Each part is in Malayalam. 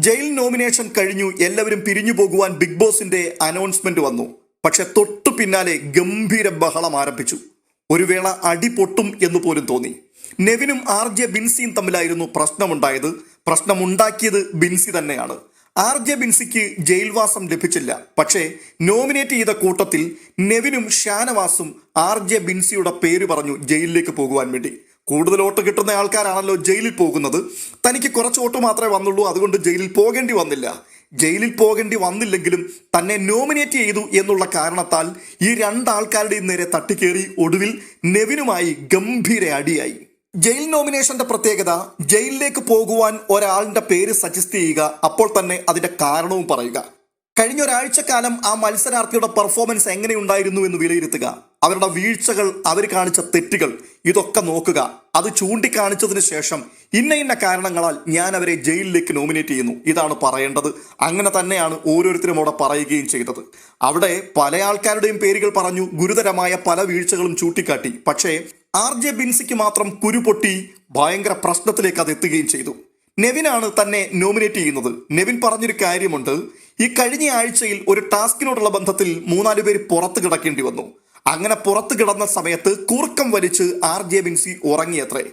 ജയിൽ നോമിനേഷൻ കഴിഞ്ഞു എല്ലാവരും പിരിഞ്ഞു പോകുവാൻ ബിഗ് ബോസിന്റെ അനൗൺസ്മെന്റ് വന്നു. പക്ഷെ തൊട്ടു പിന്നാലെ ഗംഭീര ബഹളം ആരംഭിച്ചു. ഒരു വേള അടി പൊട്ടും എന്ന് പോലും തോന്നി. നെവിനും ആർ ജെ ബിൻസിയും തമ്മിലായിരുന്നു പ്രശ്നമുണ്ടായത്. പ്രശ്നമുണ്ടാക്കിയത് ബിൻസി തന്നെയാണ്. ആർ ജെ ബിൻസിക്ക് ജയിൽവാസം ലഭിച്ചില്ല. പക്ഷേ നോമിനേറ്റ് ചെയ്ത കൂട്ടത്തിൽ നെവിനും ഷാനവാസും ആർ ജെ ബിൻസിയുടെ പേര് പറഞ്ഞു ജയിലിലേക്ക് പോകുവാൻ വേണ്ടി. കൂടുതൽ വോട്ട് കിട്ടുന്ന ആൾക്കാരാണല്ലോ ജയിലിൽ പോകുന്നത്. തനിക്ക് കുറച്ച് വോട്ട് മാത്രമേ വന്നുള്ളൂ. അതുകൊണ്ട് ജയിലിൽ പോകേണ്ടി വന്നില്ല. ജയിലിൽ പോകേണ്ടി വന്നില്ലെങ്കിലും തന്നെ നോമിനേറ്റ് ചെയ്തു എന്നുള്ള കാരണത്താൽ ഈ രണ്ടാൾക്കാരുടെയും നേരെ തട്ടിക്കേറി ഒടുവിൽ നെവിനുമായി ഗംഭീര അടിയായി. ജയിൽ നോമിനേഷന്റെ പ്രത്യേകത ജയിലിലേക്ക് പോകുവാൻ ഒരാളിന്റെ പേര് സജസ്റ്റ് ചെയ്യുക. അപ്പോൾ തന്നെ അതിന്റെ കാരണവും പറയുക. കഴിഞ്ഞ ഒരാഴ്ചക്കാലം ആ മത്സരാർത്ഥിയുടെ പെർഫോമൻസ് എങ്ങനെയുണ്ടായിരുന്നു എന്ന് വിലയിരുത്തുക. അവരുടെ വീഴ്ചകൾ അവർ കാണിച്ച തെറ്റുകൾ ഇതൊക്കെ നോക്കുക. അത് ചൂണ്ടിക്കാണിച്ചതിന് ശേഷം ഇന്ന ഇന്ന കാരണങ്ങളാൽ ഞാൻ അവരെ ജയിലിലേക്ക് നോമിനേറ്റ് ചെയ്യുന്നു. ഇതാണ് പറയേണ്ടത്. അങ്ങനെ തന്നെയാണ് ഓരോരുത്തരും അവിടെ പറയുകയും ചെയ്തത്. അവിടെ പല ആൾക്കാരുടെയും പേരുകൾ പറഞ്ഞു. ഗുരുതരമായ പല വീഴ്ചകളും ചൂണ്ടിക്കാട്ടി. പക്ഷേ ആർ ജെ ബിൻസിക്ക് മാത്രം കുരുപൊട്ടി ഭയങ്കര പ്രശ്നത്തിലേക്ക് അത് എത്തുകയും ചെയ്തു. നെവിനാണ് തന്നെ നോമിനേറ്റ് ചെയ്യുന്നത്. നെവിൻ പറഞ്ഞൊരു കാര്യമുണ്ട്. ഈ കഴിഞ്ഞ ആഴ്ചയിൽ ഒരു ടാസ്കിനോടുള്ള ബന്ധത്തിൽ മൂന്നാൽ പേര് പുറത്ത് കിടക്കേണ്ടി വന്നു. അങ്ങനെ പുറത്ത് കിടന്ന സമയത്ത് കൂർക്കം വലിച്ച് ആർ ജെ ബിൻസി ഉറങ്ങിയത്രേ.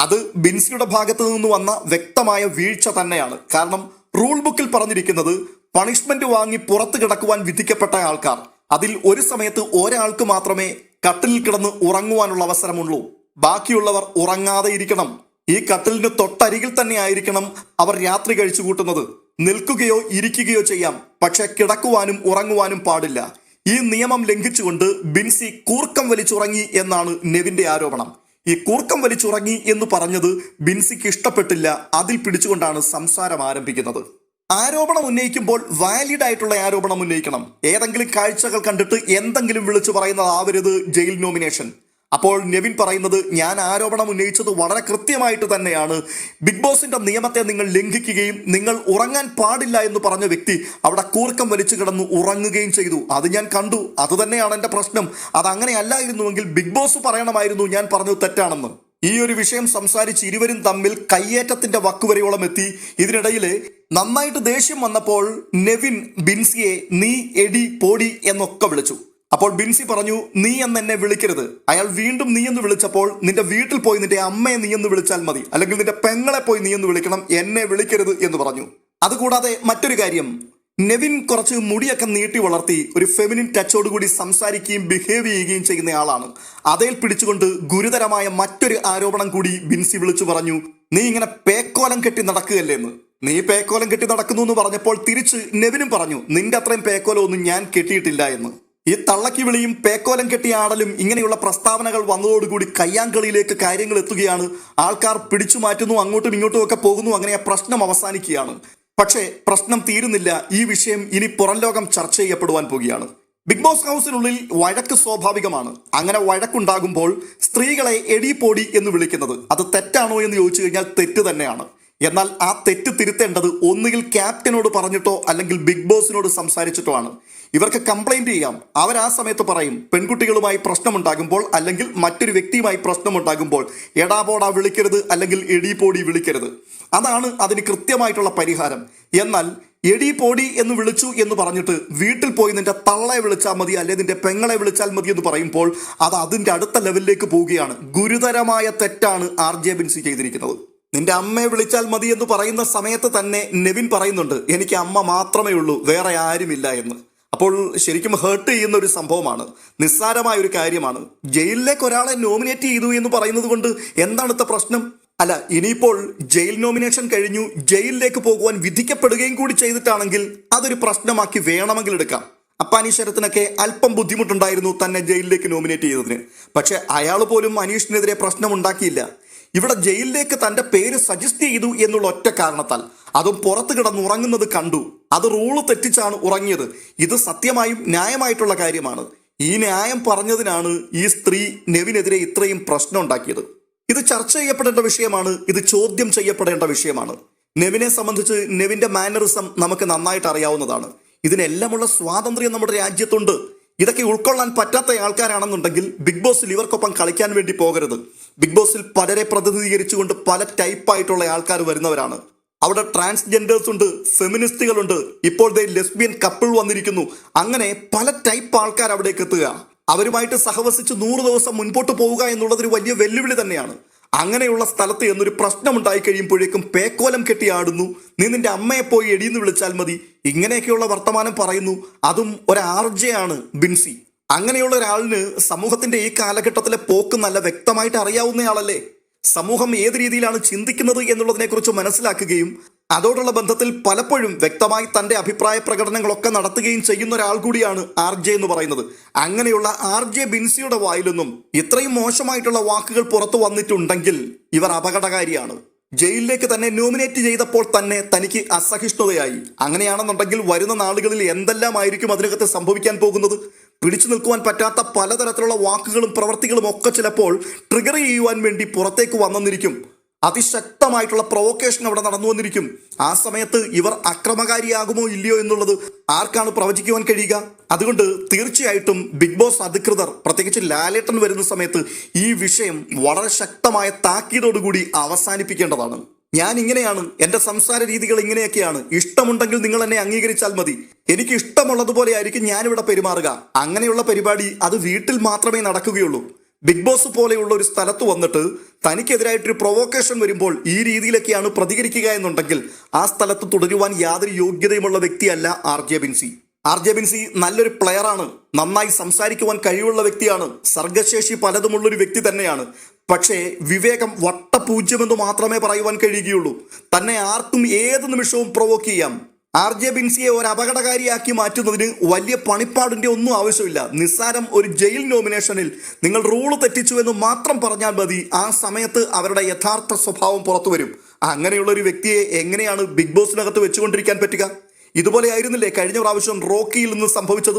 അത് ബിൻസിയുടെ ഭാഗത്ത് നിന്ന് വന്ന വ്യക്തമായ വീഴ്ച തന്നെയാണ്. കാരണം റൂൾ ബുക്കിൽ പറഞ്ഞിരിക്കുന്നത് പണിഷ്മെന്റ് വാങ്ങി പുറത്ത് കിടക്കുവാൻ വിധിക്കപ്പെട്ട ആൾക്കാർ. അതിൽ ഒരു സമയത്ത് ഒരാൾക്ക് മാത്രമേ കട്ടിലിൽ കിടന്ന് ഉറങ്ങുവാനുള്ള അവസരമുള്ളൂ. ബാക്കിയുള്ളവർ ഉറങ്ങാതെ ഇരിക്കണം. ഈ കട്ടിലിന് തൊട്ടരികിൽ തന്നെ ആയിരിക്കണം അവർ രാത്രി കഴിച്ചു കൂട്ടുന്നത്. നിൽക്കുകയോ ഇരിക്കുകയോ ചെയ്യാം. പക്ഷെ കിടക്കുവാനും ഉറങ്ങുവാനും പാടില്ല. ഈ നിയമം ലംഘിച്ചുകൊണ്ട് ബിൻസി കൂർക്കം വലിച്ചുറങ്ങി എന്നാണ് നെവിന്റെ ആരോപണം. ഈ കൂർക്കം വലിച്ചുറങ്ങി എന്ന് പറഞ്ഞത് ബിൻസിക്ക് ഇഷ്ടപ്പെട്ടില്ല. അതിൽ പിടിച്ചുകൊണ്ടാണ് സംസാരം ആരംഭിക്കുന്നത്. ആരോപണം ഉന്നയിക്കുമ്പോൾ വാലിഡ് ആയിട്ടുള്ള ആരോപണം ഉന്നയിക്കണം. ഏതെങ്കിലും കാഴ്ചകൾ കണ്ടിട്ട് എന്തെങ്കിലും വിളിച്ചു പറയുന്നതാവരുത് ജയിൽ നോമിനേഷൻ. അപ്പോൾ നെവിൻ പറയുന്നത് ഞാൻ ആരോപണം ഉന്നയിച്ചത് വളരെ കൃത്യമായിട്ട് തന്നെയാണ്. ബിഗ് ബോസിന്റെ നിയമത്തെ നിങ്ങൾ ലംഘിക്കുകയും നിങ്ങൾ ഉറങ്ങാൻ പാടില്ല എന്ന് പറഞ്ഞ വ്യക്തി അവിടെ കൂർക്കം വലിച്ചു കിടന്നു ഉറങ്ങുകയും ചെയ്തു. അത് ഞാൻ കണ്ടു. അത് തന്നെയാണ് എന്റെ പ്രശ്നം. അത് അങ്ങനെ അല്ലായിരുന്നുവെങ്കിൽ ബിഗ് ബോസ് പറയണമായിരുന്നു ഞാൻ പറഞ്ഞു തെറ്റാണെന്ന്. ഈ ഒരു വിഷയം സംസാരിച്ച് ഇരുവരും തമ്മിൽ കയ്യേറ്റത്തിന്റെ വക്കുവരെയോളം എത്തി. ഇതിനിടയിൽ നന്നായിട്ട് ദേഷ്യം വന്നപ്പോൾ നെവിൻ ബിൻസിയെ നീ എടി പോടി എന്നൊക്കെ വിളിച്ചു. അപ്പോൾ ബിൻസി പറഞ്ഞു നീ എന്ന് എന്നെ വിളിക്കരുത്. അയാൾ വീണ്ടും നീ എന്ന് വിളിച്ചപ്പോൾ നിന്റെ വീട്ടിൽ പോയി നിന്റെ അമ്മയെ നീ എന്ന് വിളിച്ചാൽ മതി. അല്ലെങ്കിൽ നിന്റെ പെങ്ങളെ പോയി നീ എന്ന് വിളിക്കണം എന്നെ വിളിക്കരുത് എന്ന് പറഞ്ഞു. അതുകൂടാതെ മറ്റൊരു കാര്യം നെവിൻ കുറച്ച് മുടിയൊക്കെ നീട്ടി വളർത്തി ഒരു ഫെമിനിൻ ടച്ചോട് കൂടി സംസാരിക്കുകയും ബിഹേവ് ചെയ്യുകയും ചെയ്യുന്ന ആളാണ്. അതേൽ പിടിച്ചുകൊണ്ട് ഗുരുതരമായ മറ്റൊരു ആരോപണം കൂടി ബിൻസി വിളിച്ചു പറഞ്ഞു നീ ഇങ്ങനെ പേക്കോലം കെട്ടി നടക്കുകയല്ലേ എന്ന്. നീ പേക്കോലം കെട്ടി നടക്കുന്നു എന്ന് പറഞ്ഞപ്പോൾ തിരിച്ച് നെവിനും പറഞ്ഞു നിന്റെ അത്രയും പേക്കോലം ഒന്നും ഞാൻ കെട്ടിയിട്ടില്ല എന്ന്. ഈ തള്ളക്കി വിളിയും പേക്കോലം കെട്ടിയ ആടലും ഇങ്ങനെയുള്ള പ്രസ്താവനകൾ വന്നതോടുകൂടി കയ്യാങ്കളിയിലേക്ക് കാര്യങ്ങൾ എത്തുകയാണ്. ആൾക്കാർ പിടിച്ചു മാറ്റുന്നു അങ്ങോട്ടും ഇങ്ങോട്ടും ഒക്കെ പോകുന്നു അങ്ങനെ പ്രശ്നം അവസാനിക്കുകയാണ്. പക്ഷേ പ്രശ്നം തീരുന്നില്ല. ഈ വിഷയം ഇനി പുറം ലോകം ചർച്ച ചെയ്യപ്പെടുവാൻ പോകുകയാണ് ബിഗ് ബോസ് ഹൗസിനുള്ളിൽ വഴക്ക് സ്വാഭാവികമാണ്. അങ്ങനെ വഴക്കുണ്ടാകുമ്പോൾ സ്ത്രീകളെ എടിപോടി എന്ന് വിളിക്കുന്നത് അത് തെറ്റാണോ എന്ന് ചോദിച്ചു കഴിഞ്ഞാൽ തെറ്റ് തന്നെയാണ്. എന്നാൽ ആ തെറ്റ് തിരുത്തേണ്ടത് ഒന്നുകിൽ ക്യാപ്റ്റനോട് പറഞ്ഞിട്ടോ അല്ലെങ്കിൽ ബിഗ് ബോസിനോട് സംസാരിച്ചിട്ടോ ആണ്. ഇവർക്ക് കംപ്ലൈന്റ് ചെയ്യാം. അവർ ആ സമയത്ത് പറയും പെൺകുട്ടികളുമായി പ്രശ്നമുണ്ടാകുമ്പോൾ അല്ലെങ്കിൽ മറ്റൊരു വ്യക്തിയുമായി പ്രശ്നമുണ്ടാകുമ്പോൾ എടാപോടാ വിളിക്കരുത് അല്ലെങ്കിൽ എടി പോടി വിളിക്കരുത്. അതാണ് അതിന് കൃത്യമായിട്ടുള്ള പരിഹാരം. എന്നാൽ എടി പോടി എന്ന് വിളിച്ചു എന്ന് പറഞ്ഞിട്ട് വീട്ടിൽ പോയി നിന്റെ തള്ളയെ വിളിച്ചാൽ മതി അല്ലെങ്കിൽ നിന്റെ പെങ്ങളെ വിളിച്ചാൽ മതി എന്ന് പറയുമ്പോൾ അത് അതിന്റെ അടുത്ത ലെവലിലേക്ക് പോവുകയാണ്. ഗുരുതരമായ തെറ്റാണ് ആർ ജെ ബിൻസി ചെയ്തിരിക്കുന്നത്. നിന്റെ അമ്മയെ വിളിച്ചാൽ മതി എന്ന് പറയുന്ന സമയത്ത് തന്നെ നെവിൻ പറയുന്നുണ്ട് എനിക്ക് അമ്മ മാത്രമേ ഉള്ളൂ വേറെ ആരുമില്ല എന്ന്. അപ്പോൾ ശരിക്കും ഹേർട്ട് ചെയ്യുന്ന ഒരു സംഭവമാണ്. നിസ്സാരമായ ഒരു കാര്യമാണ്. ജയിലിലേക്ക് ഒരാളെ നോമിനേറ്റ് ചെയ്തു എന്ന് പറയുന്നത് കൊണ്ട് എന്താണ് പ്രശ്നം? അല്ല ഇനിയിപ്പോൾ ജയിൽ നോമിനേഷൻ കഴിഞ്ഞു ജയിലിലേക്ക് പോകുവാൻ വിധിക്കപ്പെടുകയും കൂടി ചെയ്തിട്ടാണെങ്കിൽ അതൊരു പ്രശ്നമാക്കി വേണമെങ്കിൽ എടുക്കാം. അപ്പാനി ശരത്തിനൊക്കെ അല്പം ബുദ്ധിമുട്ടുണ്ടായിരുന്നു തന്നെ ജയിലിലേക്ക് നോമിനേറ്റ് ചെയ്തതിന്. പക്ഷെ അയാൾ പോലും അനീഷിനെതിരെ പ്രശ്നം ഉണ്ടാക്കിയില്ല. ഇവിടെ ജയിലിലേക്ക് തന്റെ പേര് സജസ്റ്റ് ചെയ്തു എന്നുള്ള ഒറ്റ കാരണത്താൽ. അതും പുറത്ത് കിടന്ന് ഉറങ്ങുന്നത് കണ്ടു. അത് റൂൾ തെറ്റിച്ചാണ് ഉറങ്ങിയത്. ഇത് സത്യമായും ന്യായമായിട്ടുള്ള കാര്യമാണ്. ഈ ന്യായം പറഞ്ഞതിനാണ് ഈ സ്ത്രീ നെവിനെതിരെ ഇത്രയും പ്രശ്നം ഉണ്ടാക്കിയത്. ഇത് ചർച്ച ചെയ്യപ്പെടേണ്ട വിഷയമാണ്. ഇത് ചോദ്യം ചെയ്യപ്പെടേണ്ട വിഷയമാണ്. നെവിനെ സംബന്ധിച്ച് നെവിന്റെ മാനറിസം നമുക്ക് നന്നായിട്ട് അറിയാവുന്നതാണ്. ഇതിനെല്ലാമുള്ള സ്വാതന്ത്ര്യം നമ്മുടെ രാജ്യത്തുണ്ട്. ഇതൊക്കെ ഉൾക്കൊള്ളാൻ പറ്റാത്ത ആൾക്കാരാണെന്നുണ്ടെങ്കിൽ ബിഗ് ബോസിൽ ഇവർക്കൊപ്പം കളിക്കാൻ വേണ്ടി പോകരുത്. ബിഗ് ബോസിൽ പലരെ പ്രതിനിധീകരിച്ചുകൊണ്ട് പല ടൈപ്പായിട്ടുള്ള ആൾക്കാർ വരുന്നവരാണ്. അവിടെ ട്രാൻസ്ജെൻഡേഴ്സ് ഉണ്ട് ഫെമിനിസ്റ്റുകളുണ്ട്. ഇപ്പോൾ ദേ ലെസ്ബിയൻ കപ്പിൾ വന്നിരിക്കുന്നു. അങ്ങനെ പല ടൈപ്പ് ആൾക്കാർ അവിടേക്ക് എത്തുക. അവരുമായിട്ട് സഹവസിച്ച് നൂറ് ദിവസം മുൻപോട്ട് പോവുക എന്നുള്ളതൊരു വലിയ വെല്ലുവിളി തന്നെയാണ്. അങ്ങനെയുള്ള സ്ഥലത്ത് എന്നൊരു പ്രശ്നമുണ്ടായി കഴിയുമ്പോഴേക്കും പേക്കോലം കെട്ടി ആടുന്നു. നീ നിന്റെ അമ്മയെ പോയി എടിയെന്ന് വിളിച്ചാൽ മതി. ഇങ്ങനെയൊക്കെയുള്ള വർത്തമാനം പറയുന്നു. അതും ഒരു ആർജയാണ് ബിൻസി. അങ്ങനെയുള്ള ഒരാളിന് സമൂഹത്തിന്റെ ഈ കാലഘട്ടത്തിലെ പോക്ക് നല്ല വ്യക്തമായിട്ട് അറിയാവുന്നയാളല്ലേ സമൂഹം ഏത് രീതിയിലാണ് ചിന്തിക്കുന്നത് എന്നുള്ളതിനെക്കുറിച്ച് മനസ്സിലാക്കുകയും അതോടുള്ള ബന്ധത്തിൽ പലപ്പോഴും വ്യക്തമായി തന്റെ അഭിപ്രായ പ്രകടനങ്ങളൊക്കെ നടത്തുകയും ചെയ്യുന്ന ഒരാൾ കൂടിയാണ് ആർ ജെ എന്ന് പറയുന്നത്. അങ്ങനെയുള്ള ആർ ജെ ബിൻസിയുടെ വായിലൊന്നും ഇത്രയും മോശമായിട്ടുള്ള വാക്കുകൾ പുറത്തു വന്നിട്ടുണ്ടെങ്കിൽ ഇവർ അപകടകാരിയാണ്. ജയിലിലേക്ക് തന്നെ നോമിനേറ്റ് ചെയ്തപ്പോൾ തന്നെ തനിക്ക് അസഹിഷ്ണുതയായി. അങ്ങനെയാണെന്നുണ്ടെങ്കിൽ വരുന്ന നാളുകളിൽ എന്തെല്ലാമായിരിക്കും അതിനകത്ത് സംഭവിക്കാൻ പോകുന്നത്? പിടിച്ചു നിൽക്കുവാൻ പറ്റാത്ത പലതരത്തിലുള്ള വാക്കുകളും പ്രവർത്തികളും ഒക്കെ ചിലപ്പോൾ ട്രിഗർ ചെയ്യുവാൻ വേണ്ടി പുറത്തേക്ക് വന്നെന്നിരിക്കും അതിശക്തമായിട്ടുള്ള പ്രൊവോക്കേഷൻ അവിടെ നടന്നു വന്നിരിക്കും ആ സമയത്ത് ഇവർ അക്രമകാരിയാകുമോ ഇല്ലയോ എന്നുള്ളത് ആർക്കാണ് പ്രവചിക്കുവാൻ കഴിയുക? അതുകൊണ്ട് തീർച്ചയായിട്ടും ബിഗ് ബോസ് അധികൃതർ പ്രത്യേകിച്ച് ലാലേട്ടൻ വരുന്ന സമയത്ത് ഈ വിഷയം വളരെ ശക്തമായ താക്കീതോടുകൂടി അവസാനിപ്പിക്കേണ്ടതാണ്. ഞാൻ ഇങ്ങനെയാണ് എന്റെ സംസാര രീതികൾ ഇങ്ങനെയൊക്കെയാണ്. ഇഷ്ടമുണ്ടെങ്കിൽ നിങ്ങൾ എന്നെ അംഗീകരിച്ചാൽ മതി. എനിക്ക് ഇഷ്ടമുള്ളതുപോലെ ആയിരിക്കും ഞാനിവിടെ പെരുമാറുക. അങ്ങനെയുള്ള പരിപാടി അത് വീട്ടിൽ മാത്രമേ നടക്കുകയുള്ളൂ. ബിഗ് ബോസ് പോലെയുള്ള ഒരു സ്ഥലത്ത് വന്നിട്ട് തനിക്കെതിരായിട്ടൊരു പ്രൊവോക്കേഷൻ വരുമ്പോൾ ഈ രീതിയിലൊക്കെയാണ് പ്രതികരിക്കുക എന്നുണ്ടെങ്കിൽ ആ സ്ഥലത്ത് തുടരുവാൻ യാതൊരു യോഗ്യതയുമുള്ള വ്യക്തിയല്ല R J Binsy. R J Binsy നല്ലൊരു പ്ലെയറാണ് നന്നായി സംസാരിക്കുവാൻ കഴിവുള്ള വ്യക്തിയാണ്. സർഗശേഷി പലതുമുള്ളൊരു വ്യക്തി തന്നെയാണ്. പക്ഷേ വിവേകം വട്ടപൂജ്യമെന്ന് മാത്രമേ പറയുവാൻ കഴിയുകയുള്ളൂ. തന്നെ ആർക്കും ഏത് നിമിഷവും പ്രൊവോക്ക് ചെയ്യാം. ആർ ജെ ബിൻസിയെ ഒരു അപകടകാരിയാക്കി മാറ്റുന്നതിന് വലിയ പണിപ്പാടിന്റെ ഒന്നും ആവശ്യമില്ല. നിസ്സാരം ഒരു ജയിൽ നോമിനേഷനിൽ നിങ്ങൾ റൂൾ തെറ്റിച്ചു എന്ന് മാത്രം പറഞ്ഞാൽ മതി. ആ സമയത്ത് അവരുടെ യഥാർത്ഥ സ്വഭാവം പുറത്തു വരും. അങ്ങനെയുള്ള ഒരു വ്യക്തിയെ എങ്ങനെയാണ് ബിഗ് ബോസിനകത്ത് വെച്ചുകൊണ്ടിരിക്കാൻ പറ്റുക? ഇതുപോലെ ആയിരുന്നില്ലേ കഴിഞ്ഞ പ്രാവശ്യം റോക്കിയിൽ നിന്ന് സംഭവിച്ചത്?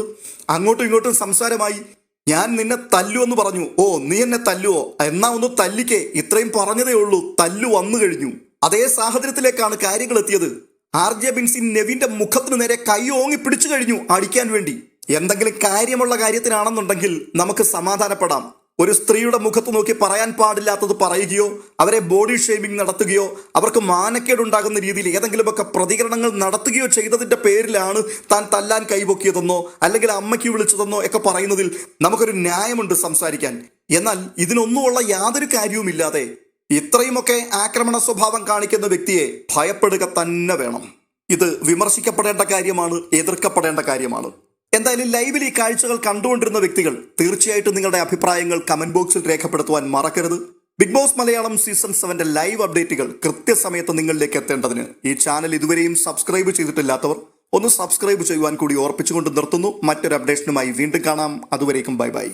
അങ്ങോട്ടും ഇങ്ങോട്ടും സംസാരമായി. ഞാൻ നിന്നെ തല്ലു എന്ന് പറഞ്ഞു. ഓ നീ എന്നെ തല്ലുവോ? എന്നാ ഒന്ന് തല്ലിക്കേ. ഇത്രയും പറഞ്ഞതേ ഉള്ളൂ. തല്ലു വന്നു കഴിഞ്ഞു. അതേ സാഹചര്യത്തിലേക്കാണ് കാര്യങ്ങൾ എത്തിയത്. ആർ ജെ ബിൻസി നെവിന്റെ മുഖത്തിനു നേരെ കൈ ഓങ്ങി പിടിച്ചു കഴിഞ്ഞു അടിക്കാൻ വേണ്ടി. എന്തെങ്കിലും കാര്യമുള്ള കാര്യത്തിനാണെന്നുണ്ടെങ്കിൽ നമുക്ക് സമാധാനപ്പെടാം. ഒരു സ്ത്രീയുടെ മുഖത്ത് നോക്കി പറയാൻ പാടില്ലാത്തത് പറയുകയോ അവരെ ബോഡി ഷേമിംഗ് നടത്തുകയോ അവർക്ക് മാനക്കേടുണ്ടാകുന്ന രീതിയിൽ ഏതെങ്കിലുമൊക്കെ പ്രതികരണങ്ങൾ നടത്തുകയോ ചെയ്തതിന്റെ പേരിലാണ് താൻ തല്ലാൻ കൈപൊക്കിയതെന്നോ അല്ലെങ്കിൽ അമ്മയ്ക്ക് വിളിച്ചതെന്നോ ഒക്കെ പറയുന്നതിൽ നമുക്കൊരു ന്യായമുണ്ട് സംസാരിക്കാൻ. എന്നാൽ ഇതിനൊന്നുമുള്ള യാതൊരു കാര്യവുമില്ലാതെ ഇത്രയുമൊക്കെ ആക്രമണ സ്വഭാവം കാണിക്കുന്ന വ്യക്തിയെ ഭയപ്പെടുക തന്നെ വേണം. ഇത് വിമർശിക്കപ്പെടേണ്ട കാര്യമാണ് എതിർക്കപ്പെടേണ്ട കാര്യമാണ്. എന്തായാലും ലൈവിൽ ഈ കാഴ്ചകൾ കണ്ടുകൊണ്ടിരുന്ന വ്യക്തികൾ തീർച്ചയായിട്ടും നിങ്ങളുടെ അഭിപ്രായങ്ങൾ കമന്റ് ബോക്സിൽ രേഖപ്പെടുത്തുവാൻ മറക്കരുത്. ബിഗ് ബോസ് മലയാളം സീസൺ സെവന്റെ ലൈവ് അപ്ഡേറ്റുകൾ കൃത്യസമയത്ത് നിങ്ങളിലേക്ക് എത്തേണ്ടതിന് ഈ ചാനൽ ഇതുവരെയും സബ്സ്ക്രൈബ് ചെയ്തിട്ടില്ലാത്തവർ ഒന്ന് സബ്സ്ക്രൈബ് ചെയ്യുവാൻ കൂടി ഓർപ്പിച്ചുകൊണ്ട് നിർത്തുന്നു. മറ്റൊരു അപ്ഡേഷനുമായി വീണ്ടും കാണാം. അതുവരേക്കും ബൈ ബൈ